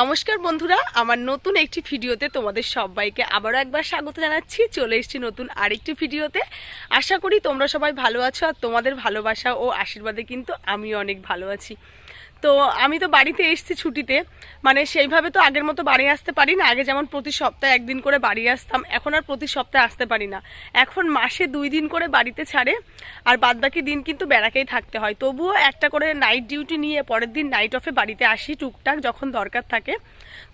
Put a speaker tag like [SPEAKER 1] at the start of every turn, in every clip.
[SPEAKER 1] নমস্কার বন্ধুরা, আমার নতুন একটি ভিডিওতে তোমাদের সবাইকে আবারও একবার স্বাগত জানাচ্ছি। চলে এসেছি নতুন আরেকটি ভিডিওতে। আশা করি তোমরা সবাই ভালো আছো আর তোমাদের ভালোবাসা ও আশীর্বাদে কিন্তু আমি অনেক ভালো আছি। তো আমি তো বাড়িতে এসেছি ছুটিতে। মানে সেইভাবে তো আগের মতো বাড়ি আসতে পারি না। আগে যেমন প্রতি সপ্তাহে একদিন করে বাড়ি আসতাম, এখন আর প্রতি সপ্তাহে আসতে পারি না। এখন মাসে দুই দিন করে বাড়িতে ছাড়ে, আর বাদবাকি দিন কিন্তু বেড়াকেই থাকতে হয়। তবুও একটা করে নাইট ডিউটি নিয়ে পরের দিন নাইট অফে বাড়িতে আসি টুকটাক যখন দরকার থাকে।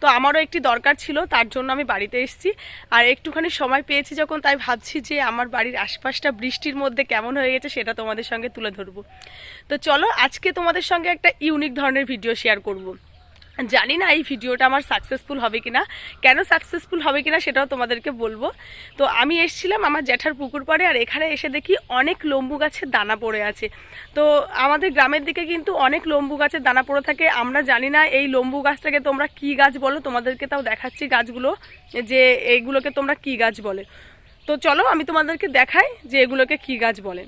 [SPEAKER 1] তো আমারও একটি দরকার ছিল, তার জন্য আমি বাড়িতে এসেছি। আর একটুখানি সময় পেয়েছি যখন, তাই ভাবছি যে আমার বাড়ির আশপাশটা বৃষ্টির মধ্যে কেমন হয়ে গেছে সেটা তোমাদের সঙ্গে তুলে ধরবো। তো চলো, আজকে তোমাদের সঙ্গে একটা ইউনিক ধরনের ভিডিও শেয়ার করব। জানি না এই ভিডিওটা আমার সাকসেসফুল হবে কিনা। কেন সাকসেসফুল হবে কিনা সেটাও তোমাদেরকে বলব। তো আমি এসেছিলাম আমার জ্যাঠার পুকুর পাড়ে আর এখানে এসে দেখি অনেক লম্বু গাছের দানা পড়ে আছে। তো আমাদের গ্রামের দিকে কিন্তু অনেক লম্বু গাছের দানা পড়ে থাকে। আমরা জানি না এই লম্বু গাছটাকে তোমরা কি গাছ বলো? তোমাদেরকে তাও দেখাচ্ছি গাছগুলো যে এইগুলোকে তোমরা কি গাছ বলে। তো চলো আমি তোমাদেরকে দেখাই যে এগুলোকে কি গাছ বলে।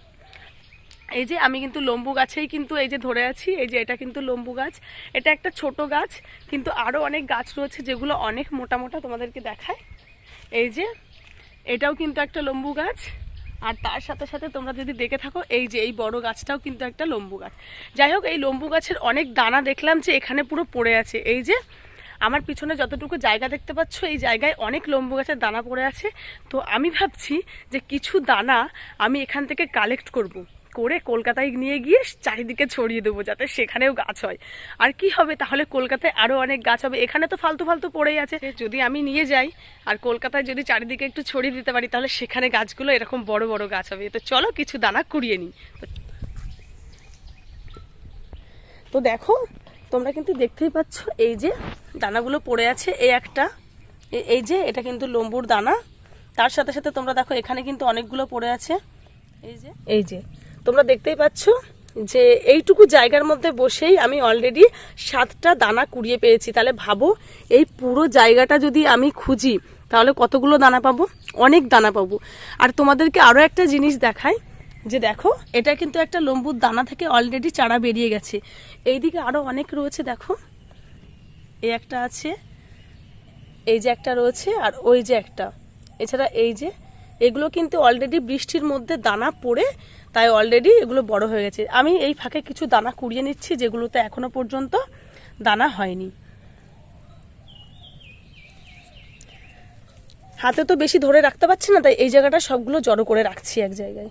[SPEAKER 1] এই যে আমি কিন্তু লম্বু গাছেই কিন্তু এই যে ধরে আছি, এই যে এটা কিন্তু লম্বু গাছ। এটা একটা ছোট গাছ, কিন্তু আরও অনেক গাছ রয়েছে যেগুলো অনেক মোটা মোটা তোমাদেরকে দেখায়। এই যে, এটাও কিন্তু একটা লম্বু গাছ। আর তার সাথে সাথে তোমরা যদি দেখে থাকো, এই যে এই বড় গাছটাও কিন্তু একটা লম্বু গাছ। যাই হোক, এই লম্বু গাছের অনেক দানা দেখলাম যে এখানে পুরো পড়ে আছে। এই যে, আমার পিছনে যতটুকু জায়গা দেখতে পাচ্ছ, এই জায়গায় অনেক লম্বু গাছের দানা পড়ে আছে। তো আমি ভাবছি যে কিছু দানা আমি এখান থেকে কালেক্ট করব। করে কলকাতায় নিয়ে গিয়ে চারিদিকে ছড়িয়ে দেবো যাতে সেখানেও গাছ হয়। আর কি হবে? তাহলে কলকাতায় আরও অনেক গাছ হবে। এখানে তো ফালতু ফালতু পড়েই আছে। যদি আমি নিয়ে যাই আর কলকাতায় যদি চারিদিকে একটু ছড়িয়ে দিতে পারি তাহলে সেখানে গাছগুলো এরকম বড় বড় গাছ হবে। তো চলো কিছু দানা কুড়িয়ে নিই। তো- দেখো তোমরা কিন্তু দেখতেই পাচ্ছ এই যে দানাগুলো পড়ে আছে। এই একটা এই যে এটা কিন্তু লম্বুর দানা। তার সাথে সাথে তোমরা দেখো এখানে কিন্তু অনেকগুলো পড়ে আছে। এই যে এই যে তোমরা দেখতেই পাচ্ছ যে এইটুকু জায়গার মধ্যে বসেই আমি অলরেডি সাতটা দানা কুড়িয়ে পেয়েছি। তাহলে ভাবো, এই পুরো জায়গাটা যদি আমি খুঁজি, তাহলে কতগুলো দানা পাবো? অনেক দানা পাবো। আর তোমাদেরকে আরও একটা জিনিস দেখাই, যে দেখো, এটা কিন্তু একটা লম্বুর দানা থেকে অলরেডি চারা বেরিয়ে গেছে। এইদিকে আরও অনেক রয়েছে, দেখো। এই একটা আছে, এই যে একটা রয়েছে, আর ওই যে একটা। এছাড়া এই যে এগুলো কিন্তু অলরেডি বৃষ্টির মধ্যে দানা পড়ে, তাই অলরেডি এগুলো বড় হয়ে গেছে। আমি এই ফাঁকে কিছু দানা কুড়িয়ে নিচ্ছি, যেগুলোতে এখনও পর্যন্ত দানা হয়নি। হাতে তো বেশি ধরে রাখতে পারছি না, তাই এই জায়গাটা সবগুলো জড়ো করে রাখছি এক জায়গায়।